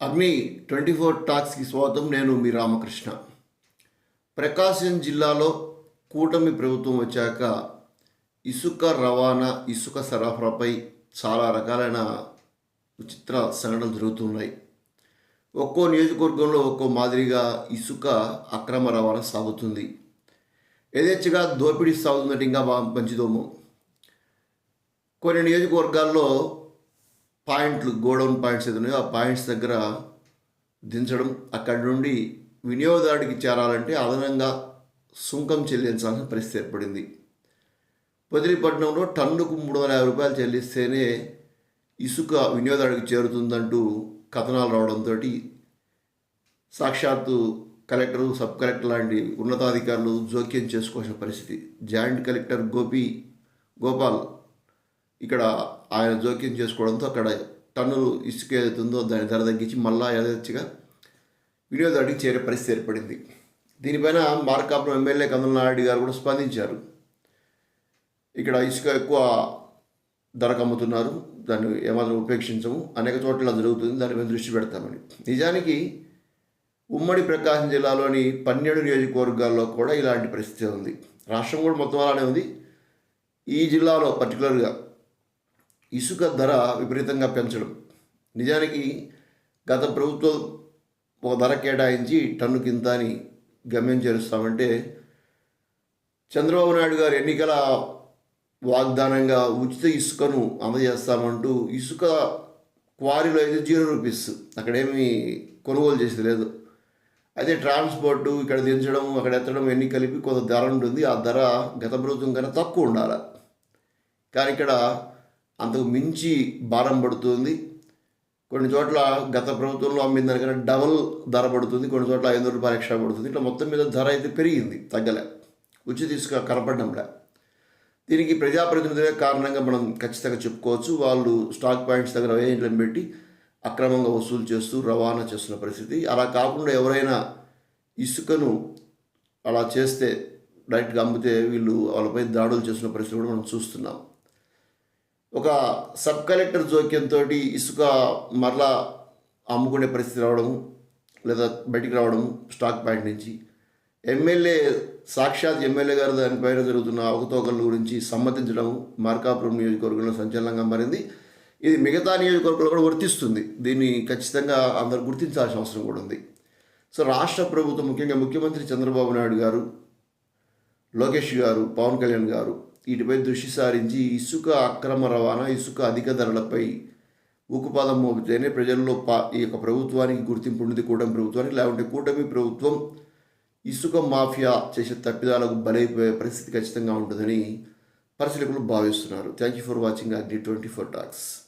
అగ్ని twenty four టాక్స్కి స్వాగతం. నేను మీ రామకృష్ణ. ప్రకాశం జిల్లాలో కూటమి ప్రభుత్వం వచ్చాక ఇసుక రవాణా ఇసుక సరఫరాపై చాలా రకాలైన విచిత్ర సంఘటనలు జరుగుతున్నాయి. ఒక్కో నియోజకవర్గంలో ఒక్కో మాదిరిగా ఇసుక అక్రమ రవాణా సాగుతుంది. యథేచ్ఛగా దోపిడీ సాగుతుందంటే ఇంకా మంచిదోమో. కొన్ని నియోజకవర్గాల్లో పాయింట్లు గోడౌన్ పాయింట్స్ ఏదైనా ఆ పాయింట్స్ దగ్గర దించడం అక్కడి నుండి వినియోగదారుడికి చేరాలంటే అదనంగా సుంకం చెల్లించాల్సిన పరిస్థితి ఏర్పడింది. పొదిలిపట్నంలో టన్నుకు మూడు వందల యాభై రూపాయలు చెల్లిస్తేనే ఇసుక వినియోగదారుడికి చేరుతుందంటూ కథనాలు రావడంతో సాక్షాత్తు కలెక్టర్ సబ్ కలెక్టర్ లాంటి ఉన్నతాధికారులు జోక్యం చేసుకోవాల్సిన పరిస్థితి. జాయింట్ కలెక్టర్ గోపి గోపాల్ ఇక్కడ ఆయన జోక్యం చేసుకోవడంతో అక్కడ టన్నులు ఇసుక ఏదైతుందో దాని ధర తగ్గించి మళ్ళా యథేచ్ఛగా వినియోగదారుడికి చేరే పరిస్థితి ఏర్పడింది. దీనిపైన మార్కాపురం ఎమ్మెల్యే కందులనాయుడు గారు కూడా స్పందించారు. ఇక్కడ ఇసుక ఎక్కువ ధరకు అమ్ముతున్నారు దాన్ని ఏమాత్రం ఉపేక్షించము. అనేక చోట్ల జరుగుతుంది. దాని మీద దృష్టి పెడతామని. నిజానికి ఉమ్మడి ప్రకాశం జిల్లాలోని పన్నెండు నియోజకవర్గాల్లో కూడా ఇలాంటి పరిస్థితి ఉంది. రాష్ట్రం కూడా మొత్తం అలానే ఉంది. ఈ జిల్లాలో పర్టికులర్గా ఇసుక ధర విపరీతంగా పెంచడం. నిజానికి గత ప్రభుత్వం ఒక ధర కేటాయించి టన్ను కింద అని గమ్యం చేరుస్తామంటే చంద్రబాబు నాయుడు గారు ఎన్నికల వాగ్దానంగా ఉచిత ఇసుకను అందజేస్తామంటూ ఇసుక క్వారీలో అయితే జీరో రూపీస్. అక్కడేమి కొనుగోలు చేసేది లేదు. అయితే ట్రాన్స్పోర్టు ఇక్కడ దించడం అక్కడ ఎత్తడం ఎన్ని కలిపి కొంత ధర ఉంటుంది. ఆ ధర గత ప్రభుత్వం కన్నా తక్కువ ఉండాలి. కానీ ఇక్కడ అంతకు మించి భారం పడుతుంది. కొన్ని చోట్ల గత ప్రభుత్వంలో అమ్మిన దానికన్నా డబల్ ధర పడుతుంది కొన్ని చోట్ల ఐదు రూపాయలు ఎక్స్ట్రా పడుతుంది. ఇట్లా మొత్తం మీద ధర అయితే పెరిగింది తగ్గలే. ఉచిత ఇసుక కనపడడంలే. దీనికి ప్రజాప్రతినిధులే కారణంగా మనం ఖచ్చితంగా చెప్పుకోవచ్చు. వాళ్ళు స్టాక్ పాయింట్స్ దగ్గర వేయడం పెట్టి అక్రమంగా వసూలు చేస్తూ రవాణా చేస్తున్న పరిస్థితి. అలా కాకుండా ఎవరైనా ఇసుకను అలా చేస్తే డైరెక్ట్గా అమ్మితే వీళ్ళు వాళ్ళపై దాడులు చేస్తున్న పరిస్థితి కూడా మనం చూస్తున్నాం. ఒక సబ్ కలెక్టర్ జోక్యంతో ఇసుక మరలా అమ్ముకునే పరిస్థితి రావడం లేదా బయటికి రావడం స్టాక్ పాయింట్ నుంచి. ఎమ్మెల్యే సాక్షాత్ ఎమ్మెల్యే గారు దానిపైన జరుగుతున్న అవకతవకల గురించి సమ్మతించడం మార్కాపురం నియోజకవర్గంలో సంచలనంగా మారింది. ఇది మిగతా నియోజకవర్గంలో కూడా వర్తిస్తుంది. దీన్ని ఖచ్చితంగా అందరు గుర్తించాల్సిన అవసరం కూడా ఉంది. సో రాష్ట్ర ప్రభుత్వం ముఖ్యంగా ముఖ్యమంత్రి చంద్రబాబు నాయుడు గారు లోకేష్ గారు పవన్ కళ్యాణ్ గారు వీటిపై దృష్టి సారించి ఇసుక అక్రమ రవాణా ఇసుక అధిక ధరలపై ఉక్కుపాదం మోపితేనే ప్రజల్లో పా ఈ యొక్క ప్రభుత్వానికి గుర్తింపు ఉండేది. కూటమి ప్రభుత్వానికి లేకుంటే కూటమి ప్రభుత్వం ఇసుక మాఫియా చేసే తప్పిదాలకు బలైపోయే పరిస్థితి ఖచ్చితంగా ఉంటుందని పరిశీలకులు భావిస్తున్నారు. Thank you for watching Agni twenty four talks.